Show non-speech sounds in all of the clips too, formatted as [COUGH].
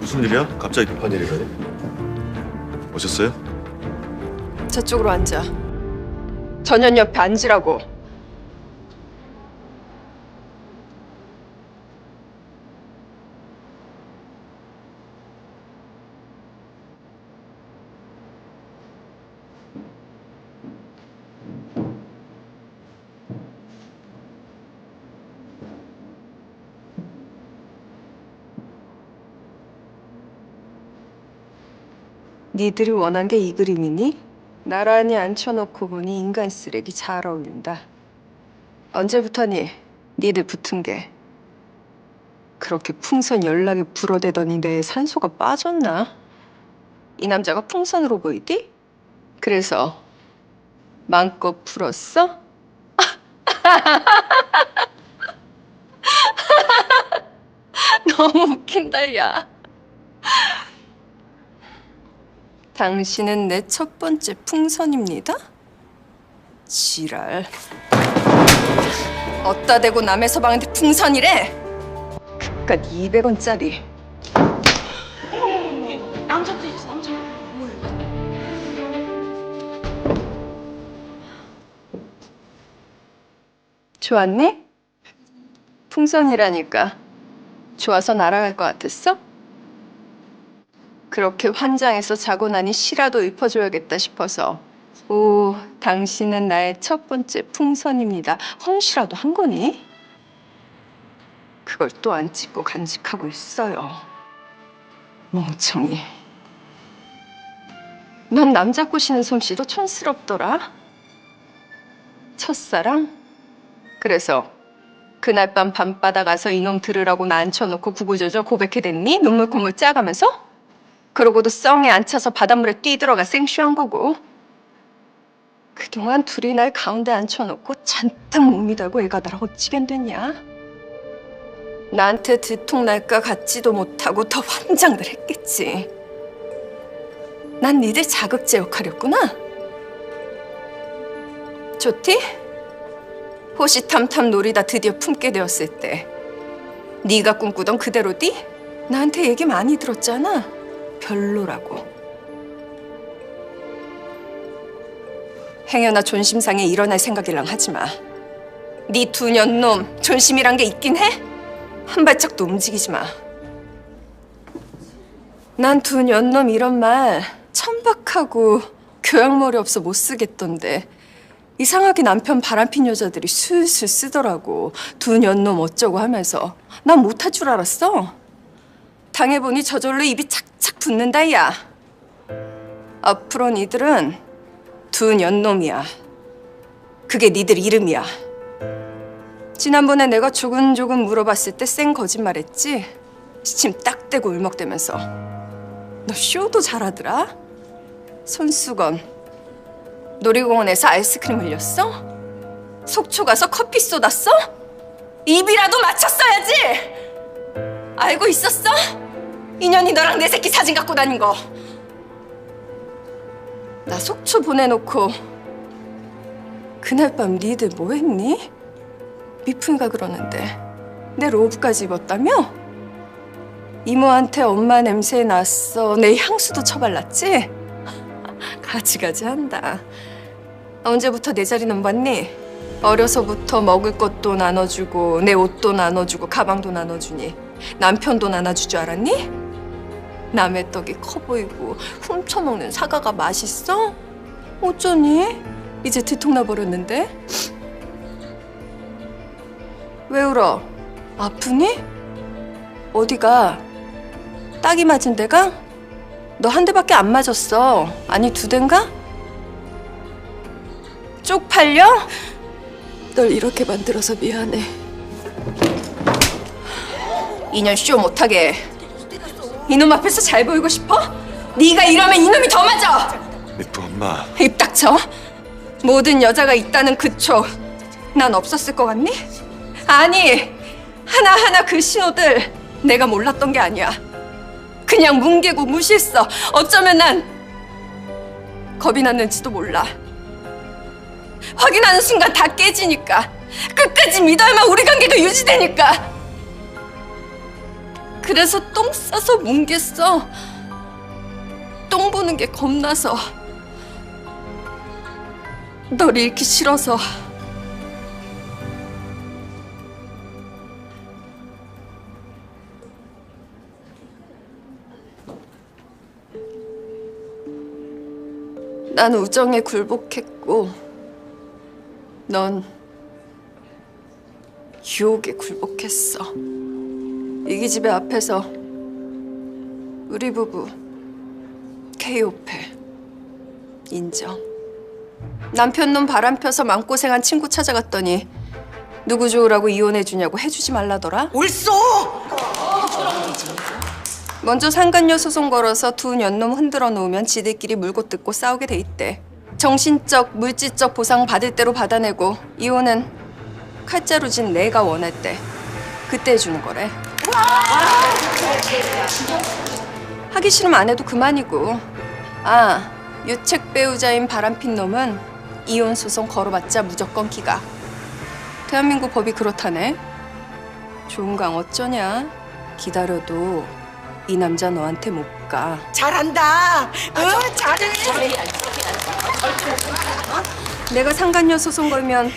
무슨 일이야? 갑자기 급한 일이라니? 오셨어요? 저쪽으로 앉아. 전현 옆에 앉으라고. 니들이 원한 게 이 그림이니? 나란히 앉혀놓고 보니 인간 쓰레기 잘 어울린다. 언제부터니 니들 붙은 게? 그렇게 풍선 연락에 불어대더니 내 산소가 빠졌나? 이 남자가 풍선으로 보이디? 그래서 마음껏 풀었어? [LAUGHS] 너무 웃긴다, 야. 당신은 내 첫 번째 풍선입니다. 지랄. 어따 대고 남의 서방한테 풍선이래? 그깟 200원짜리. 좋았니? 풍선이라니까. 좋아서 날아갈 것 같았어? 그렇게 환장해서 자고 나니 시라도 읊어줘야겠다 싶어서 오, 당신은 나의 첫 번째 풍선입니다. 헌시라도 한 거니? 그걸 또 안 찍고 간직하고 있어요. 멍청이. 넌 남자 꼬시는 솜씨도 촌스럽더라. 첫사랑? 그래서 그날 밤 밤바다 가서 이놈 들으라고 나 앉혀놓고 구구절절 고백해댔니? 눈물 콧물 짜가면서? 그러고도 썽에 안 차서 바닷물에 뛰들어가 생쇼한 거고 그동안 둘이 날 가운데 앉혀놓고 잔뜩 달고 애가 나라 어찌겐 됐냐? 나한테 들통날까 같지도 못하고 더 환장들 했겠지. 난 니들 자극제 역할이었구나. 좋디? 호시탐탐 놀이다 드디어 품게 되었을 때 네가 꿈꾸던 그대로디? 나한테 얘기 많이 들었잖아. 별로라고. 행여나 존심상에 일어날 생각이랑 하지 마. 네 두 년 놈 존심이란 게 있긴 해? 한 발짝도 움직이지 마. 난 두 년 놈 이런 말 천박하고 교양머리 없어 못 쓰겠던데 이상하게 남편 바람핀 여자들이 술술 쓰더라고. 두 년 놈 어쩌고 하면서 난 못할 줄 알았어. 당해보니 저절로 입이 착 착 붙는다 야. 앞으로 니들은 두 년놈이야. 그게 니들 이름이야. 지난번에 내가 조근조근 물어봤을 때 쌩 거짓말했지. 시침 딱 대고 울먹대면서 너 쇼도 잘하더라. 손수건 놀이공원에서 아이스크림 흘렸어? 속초 가서 커피 쏟았어? 입이라도 맞췄어야지. 알고 있었어? 인연이 너랑 내 새끼 사진 갖고 다닌 거. 나 속초 보내놓고 그날 밤 니들 뭐 했니? 미풍이가 그러는데 내 로브까지 입었다며? 이모한테 엄마 냄새 났어. 내 향수도 처발랐지? [LAUGHS] 가지가지 한다. 언제부터 내 자리 넘봤니? 어려서부터 먹을 것도 나눠주고 내 옷도 나눠주고 가방도 나눠주니 남편도 나눠줄 줄 알았니? 남의 떡이 커 보이고 훔쳐먹는 사과가 맛있어? 어쩌니? 이제 들통나 버렸는데? 왜 울어? 아프니? 어디가? 딱이 맞은 데가? 너 한 대밖에 안 맞았어. 아니 두 대인가? 쪽팔려? 널 이렇게 만들어서 미안해. 인연 쇼 못하게. 이놈 앞에서 잘 보이고 싶어? 네가 이러면 이놈이 더 맞아. 미프 엄마 입 닥쳐. 모든 여자가 있다는 그초 난 없었을 것 같니? 아니 하나하나 그 신호들 내가 몰랐던 게 아니야. 그냥 뭉개고 무시했어. 어쩌면 난 겁이 났는지도 몰라. 확인하는 순간 다 깨지니까 끝까지 믿어야만 우리 관계가 유지되니까 그래서 똥 싸서 뭉갰어. 똥 보는 게 겁나서. 널 잃기 싫어서. 난 우정에 굴복했고, 넌 유혹에 굴복했어. 이기 집의 앞에서 우리 부부 케이오페 인정. 남편 놈 바람 펴서 마음고생한 친구 찾아갔더니 누구 좋으라고 이혼해 주냐고 해주지 말라더라. 옳소! 먼저 상간녀 소송 걸어서 두 년놈 흔들어 놓으면 지들끼리 물고 뜯고 싸우게 돼 있대. 정신적, 물질적 보상 받을 대로 받아내고 이혼은 칼자루 진 내가 때 그때 해주는 거래. 하기 싫으면 안 해도 그만이고. 아, 유책 배우자인 바람핀 놈은 이혼 소송 걸어봤자 무조건 기가. 대한민국 법이 그렇다네. 좋은강 어쩌냐? 기다려도 이 남자 너한테 못 가. 잘한다. 어, 잘해. 내가 상간녀 소송 걸면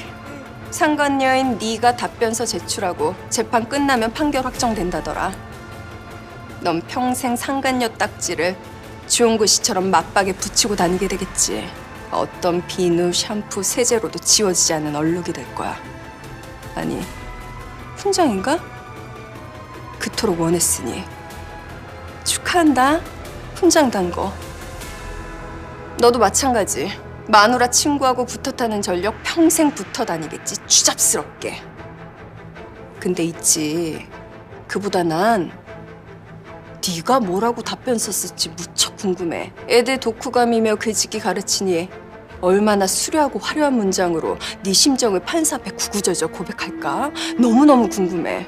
상간녀인 네가 답변서 제출하고 재판 끝나면 판결 확정된다더라. 넌 평생 상간녀 딱지를 주홍구 씨처럼 맞박에 붙이고 다니게 되겠지. 어떤 비누, 샴푸, 세제로도 지워지지 않는 얼룩이 될 거야. 아니, 훈장인가? 그토록 원했으니 축하한다. 훈장 단 거. 너도 마찬가지. 마누라 친구하고 붙어 타는 전력 평생 붙어 다니겠지. 추잡스럽게. 근데 있지. 그보다 난 네가 뭐라고 답변 썼을지 무척 궁금해. 애들 독후감이며 글짓기 가르치니 얼마나 수려하고 화려한 문장으로 네 심정을 판사 앞에 구구절절 고백할까? 너무너무 궁금해.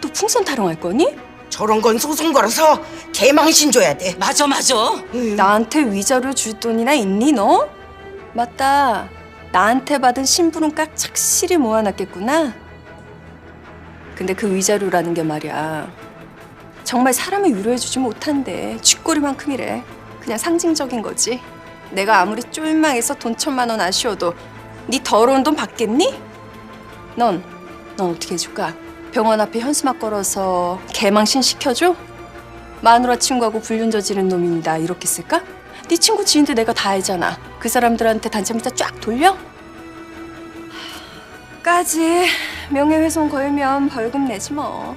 또 풍선 타령할 거니? 저런 건 소송 걸어서 개망신 줘야 돼. 맞아 맞아. 나한테 위자료 줄 돈이나 있니 너? 맞다. 나한테 받은 심부름값 착실히 모아놨겠구나. 근데 그 위자료라는 게 말이야. 정말 사람을 위로해주지 못한대. 쥐꼬리만큼이래. 그냥 상징적인 거지. 내가 아무리 쫄망해서 돈 천만 원 아쉬워도 네 더러운 돈 받겠니? 넌, 넌 어떻게 해줄까? 병원 앞에 현수막 걸어서 개망신 시켜줘? 마누라 친구하고 불륜 저지른 놈입니다. 이렇게 쓸까? 네 친구 지인들 내가 다 알잖아. 그 사람들한테 단체 문자 쫙 돌려? 까지 명예훼손 걸면 벌금 내지 뭐.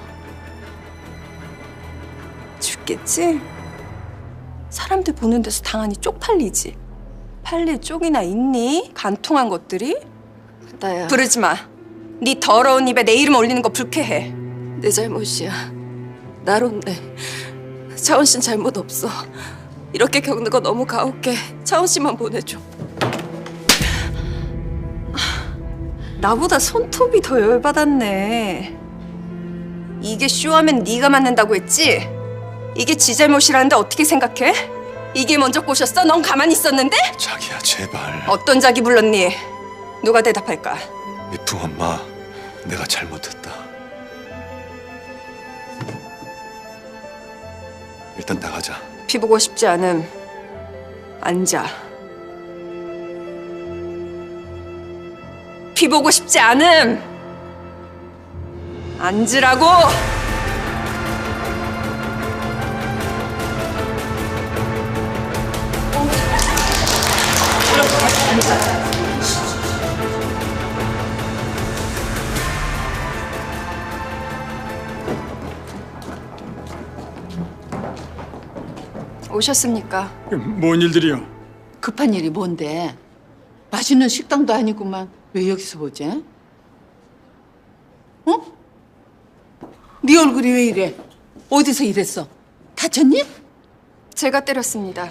죽겠지? 사람들 보는 데서 당하니 쪽팔리지. 팔릴 쪽이나 있니? 간통한 것들이? 나야 부르지 마. 네 더러운 입에 내 이름 올리는 거 불쾌해. 내 잘못이야 나론네 차원 씨는 잘못 없어 이렇게 겪는 거 너무 가혹해 차원 씨만 보내줘 나보다 손톱이 더 열받았네. 이게 쇼하면 네가 맞는다고 했지? 이게 지 잘못이라는데 어떻게 생각해? 이게 먼저 꼬셨어? 넌 가만히 있었는데? 자기야 제발 어떤 자기 불렀니? 누가 대답할까? 미풍 엄마 내가 잘못했다 일단 나가자 피 보고 싶지 않음. 앉아. 피 보고 싶지 않음. 앉으라고. 오셨습니까? 뭔 일들이야? 급한 일이 뭔데? 맛있는 식당도 아니구만. 왜 여기서 보지? 어? 네 얼굴이 왜 이래? 어디서 일했어? 다쳤니? 제가 때렸습니다.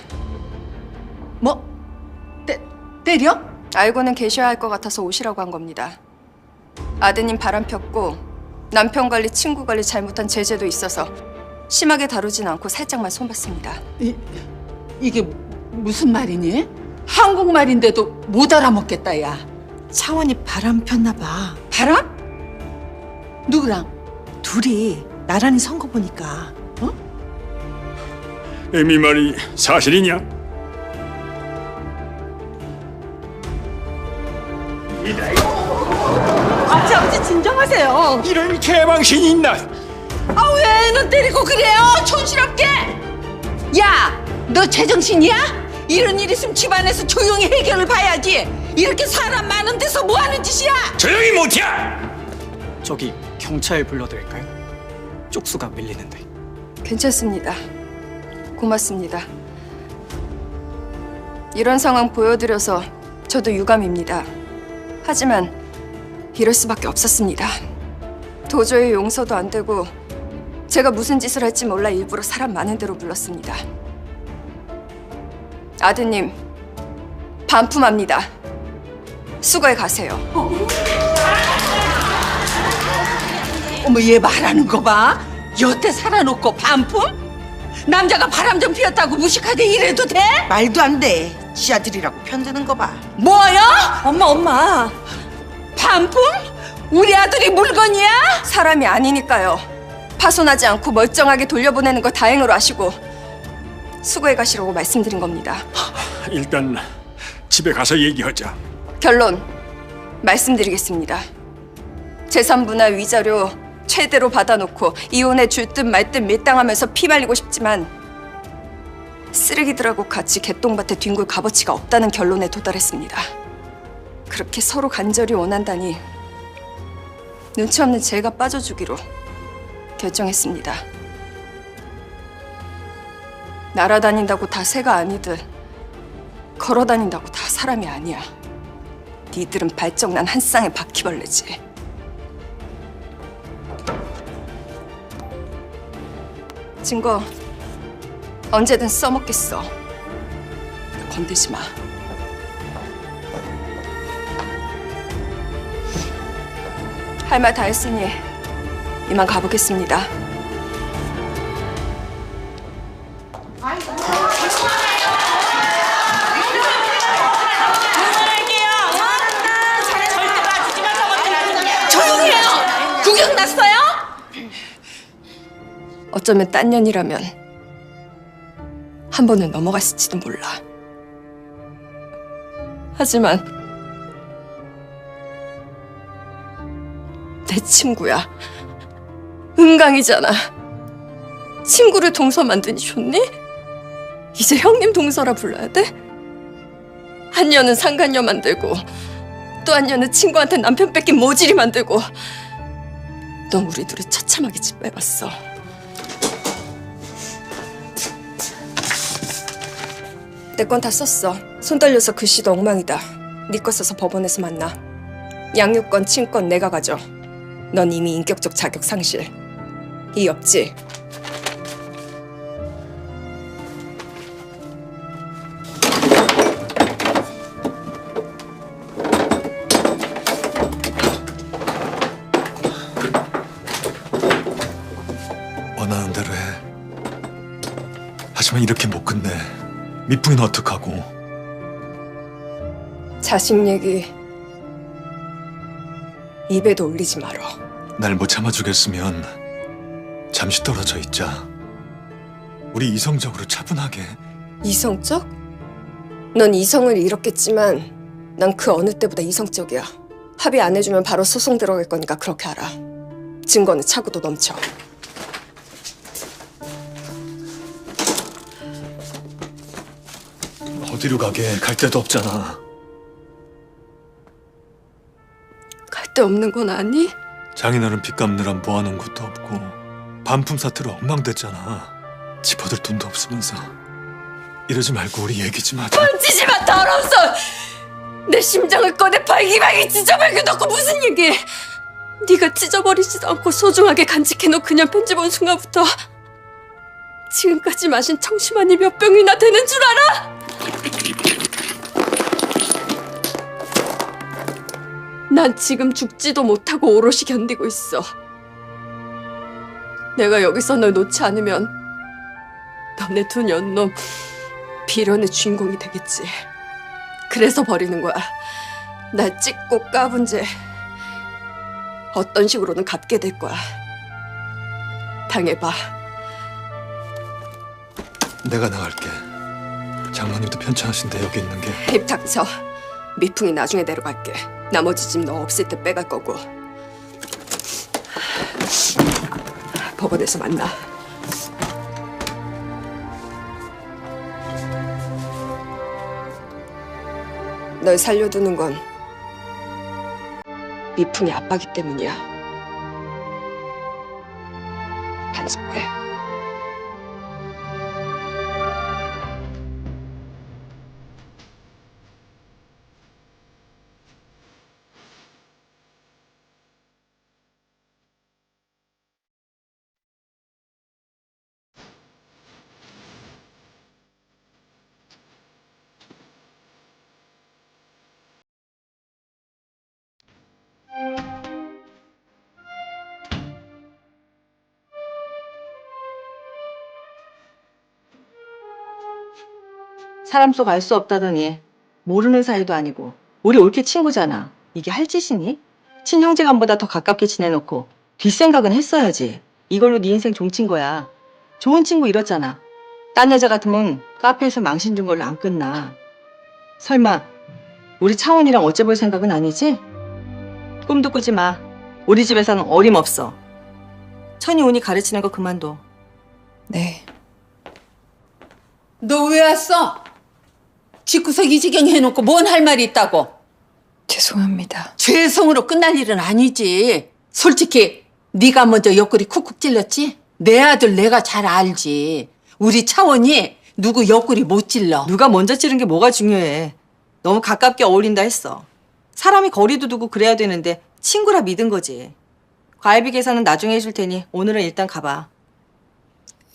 뭐? 때, 때려? 알고는 계셔야 할 것 같아서 오시라고 한 겁니다. 아드님 바람 폈고 남편 관리, 친구 관리 잘못한 제재도 있어서 심하게 다루진 않고 살짝만 손봤습니다. 이, 이게 무슨 말이니? 한국말인데도 못 알아먹겠다, 야. 차원이 바람 폈나 봐. 바람? 누구랑? 둘이 나란히 선 거 보니까 애미 말이 사실이냐? 아버지 아버지 진정하세요. 이런 개방신이 있나? 아 왜 애는 때리고 그래요? 촌스럽게. 야, 너 제정신이야? 이런 일 있으면 집안에서 조용히 해결을 봐야지. 이렇게 사람 많은 데서 뭐 하는 짓이야? 조용히 못해! 저기 경찰 불러드릴까요? 쪽수가 밀리는데. 괜찮습니다. 고맙습니다. 이런 상황 보여드려서 저도 유감입니다. 하지만 이럴 수밖에 없었습니다. 도저히 용서도 안 되고 제가 무슨 짓을 할지 몰라 일부러 사람 많은 데로 불렀습니다. 아드님, 반품합니다. 수거해 가세요. 어머 얘 말하는 거 봐. 여태 살아놓고 반품? 남자가 바람 좀 피웠다고 무식하게 이래도 돼? 말도 안 돼. 지 아들이라고 편드는 거 봐. 뭐요? 엄마 엄마 반품? 우리 아들이 물건이야? 사람이 아니니까요. 파손하지 않고 멀쩡하게 돌려보내는 거 다행으로 아시고 수거해 가시라고 말씀드린 겁니다. 일단 집에 가서 얘기하자. 결론 말씀드리겠습니다. 재산부나 위자료 최대로 받아놓고 이혼해 줄 듯 말 듯 밀당하면서 피 말리고 싶지만 쓰레기들하고 같이 개똥밭에 뒹굴 값어치가 없다는 결론에 도달했습니다. 그렇게 서로 간절히 원한다니 눈치 없는 제가 빠져주기로 결정했습니다. 날아다닌다고 다 새가 아니듯 걸어다닌다고 다 사람이 아니야. 니들은 발정난 한 쌍의 바퀴벌레지. 증거 언제든 써먹겠어. 건들지 마. 할 말 다 했으니 이만 가보겠습니다. 조용해요. 구경 났어요? 어쩌면 딴 년이라면 한 번은 넘어갔을지도 몰라. 하지만 내 친구야. 은강이잖아. 친구를 동서 만드니 좋니? 이제 형님 동서라 불러야 돼? 한 년은 상간녀 만들고 또한 년은 친구한테 남편 뺏긴 모질이 만들고 넌 우리 둘이 처참하게 짓밟았어. 내 건 다 썼어. 손 떨려서 글씨도 엉망이다. 네 거 써서 법원에서 만나. 양육권, 친권 내가 가져. 넌 이미 인격적 자격 상실. 이 없지? 원하는 대로 해. 하지만 이렇게 못 끝내. 밑붕이는 어떡하고? 자식 얘기 입에도 올리지 말어. 날 못 참아주겠으면 잠시 떨어져 있자. 우리 이성적으로 차분하게. 이성적? 넌 이성을 잃었겠지만 난 그 어느 때보다 이성적이야. 합의 안 해주면 바로 소송 들어갈 거니까 그렇게 알아. 증거는 차고도 넘쳐. 어디로 가게? 갈 데도 없잖아. 갈 데 없는 건 아니? 장인어른 빚 갚느라 모아놓은 것도 없고 반품 사태로 엉망됐잖아. 집 얻을 돈도 없으면서 이러지 말고 우리 얘기 좀 하자. 만지지 마 더러워서 내 심장을 꺼내 발기발기 찢어버리고 놓고 무슨 얘기 네가 찢어버리지도 않고 소중하게 간직해놓은 그냥 편집 온 순간부터 지금까지 마신 청심환이 몇 병이나 되는 줄 알아? 난 지금 죽지도 못하고 오롯이 견디고 있어 내가 여기서 널 놓지 않으면 너네 두 년놈 비련의 주인공이 되겠지. 그래서 버리는 거야. 날 찍고 까분 죄 어떤 식으로는 갚게 될 거야. 당해봐. 내가 나갈게. 장모님도 편찮으신데 여기 있는 게 입 닥쳐. 미풍이 나중에 데려갈게. 나머지 집 너 없을 때 빼갈 거고. 법원에서 만나. 널 살려두는 건 미풍이 아빠기 때문이야. 사람 속 알 수 없다더니 모르는 사이도 아니고 우리 올케 친구잖아. 이게 할 짓이니? 친형제간보다 더 가깝게 지내놓고 뒷생각은 했어야지. 이걸로 네 인생 종친 거야. 좋은 친구 잃었잖아. 딴 여자 같으면 카페에서 망신 준 걸로 안 끝나. 설마 우리 차원이랑 어째 볼 생각은 아니지? 꿈도 꾸지 마. 우리 집에서는 어림없어. 천이 오니 가르치는 거 그만둬. 네. 너 왜 왔어? 집구석 이 지경 해놓고 뭔 할 말이 있다고? 죄송합니다. 죄송으로 끝날 일은 아니지. 솔직히 네가 먼저 옆구리 쿡쿡 찔렀지? 내 아들 내가 잘 알지. 우리 차원이 누구 옆구리 못 찔러. 누가 먼저 찌른 게 뭐가 중요해. 너무 가깝게 어울린다 했어. 사람이 거리도 두고 그래야 되는데 친구라 믿은 거지. 과외비 계산은 나중에 해줄 테니 오늘은 일단 가봐.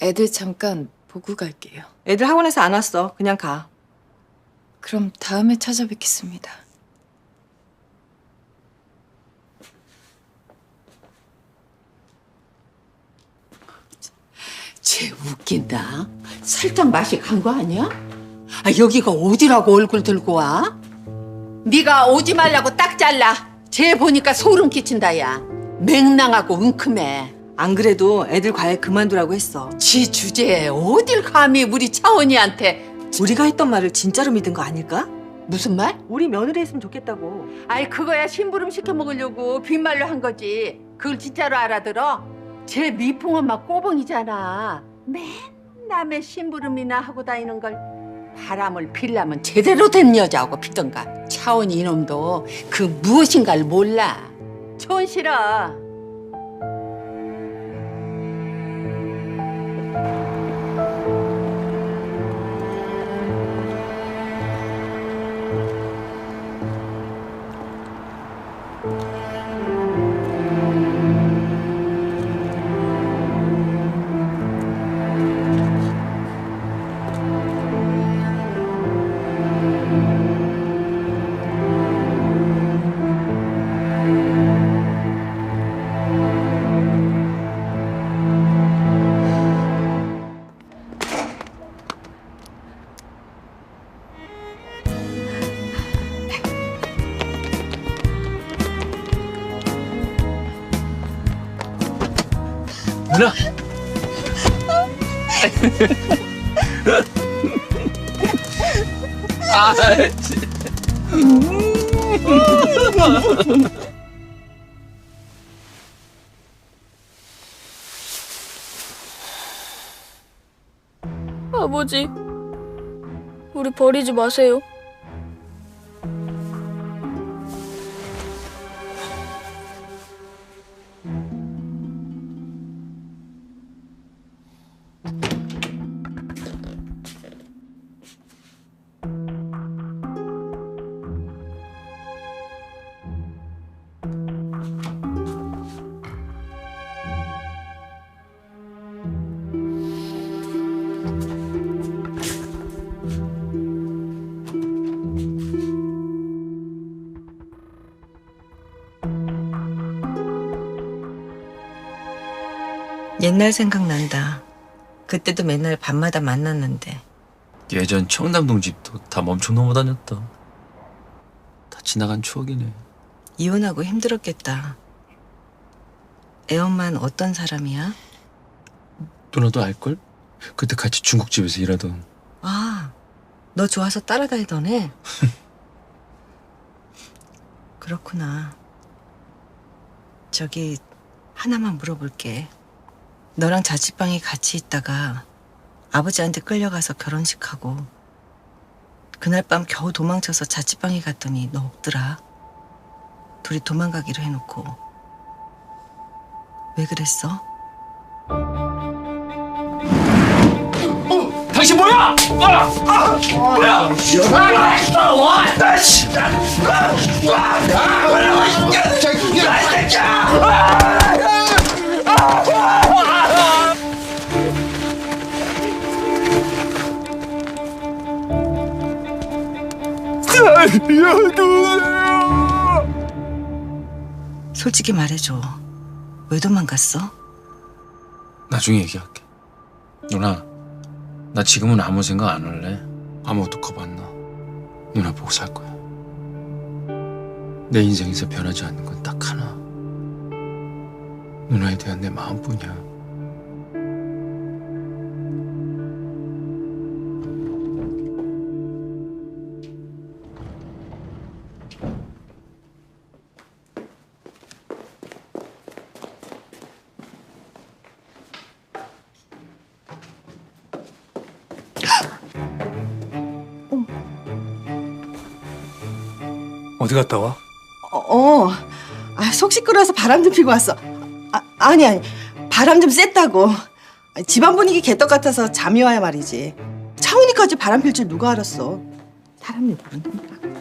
애들 잠깐 보고 갈게요. 애들 학원에서 안 왔어. 그냥 가. 그럼 다음에 찾아뵙겠습니다. 쟤 웃긴다. 살짝 맛이 간 거 아니야? 아, 여기가 어디라고 얼굴 들고 와? 네가 오지 말라고 딱 잘라. 쟤 보니까 소름 끼친다 야. 맹랑하고 웅큼해. 안 그래도 애들 과외 그만두라고 했어. 지 주제에 어딜 감히 우리 차원이한테 우리가 했던 말을 진짜로 믿은 거 아닐까? 무슨 말? 우리 며느리 했으면 좋겠다고. 아이 그거야 심부름 시켜 먹으려고 빈말로 한 거지. 그걸 진짜로 알아들어? 제 미풍 엄마 꼬봉이잖아. 맨 남의 심부름이나 하고 다니는 걸 바람을 빌려면 제대로 된 여자하고 피던가. 차원이 이놈도 그 무엇인가를 몰라. 촌 싫어. 누나. 아, 진- 아버지, 우리 버리지 마세요. 옛날 생각난다. 그때도 맨날 밤마다 만났는데. 예전 청담동 집도 다 멈춰 넘어다녔다. 다 지나간 추억이네. 이혼하고 힘들었겠다. 애엄마는 어떤 사람이야? 누나도 알걸? 그때 같이 중국집에서 일하던 아, 너 좋아서 따라다니던 애? [LAUGHS] 그렇구나. 저기, 하나만 물어볼게. 너랑 자취방에 같이 있다가 아버지한테 끌려가서 결혼식하고 그날 밤 겨우 도망쳐서 자취방에 갔더니 너 없더라. 둘이 도망가기로 해놓고. 왜 그랬어? 당신 뭐야? 아! 아! 뭐야? 아! 아! 와! 나 씨! 아! 아! 아! 뭐라고 이 새끼야! 이 솔직히 말해줘. 왜 도망갔어? 나중에 얘기할게. 누나 나 지금은 아무 생각 안 할래? 아무것도 겁 안 나. 누나 보고 살 거야. 내 인생에서 변하지 않는 건 딱 하나. 누나에 대한 내 마음뿐이야 어디 갔다 와? 어, 아, 속 시끄러워서 바람 좀 피고 왔어. 아, 아니, 아니, 바람 좀 쐈다고. 아, 집안 분위기 개떡 같아서 잠이 와야 말이지. 차은이까지 바람 필 줄 누가 알았어. 사람이 모른다.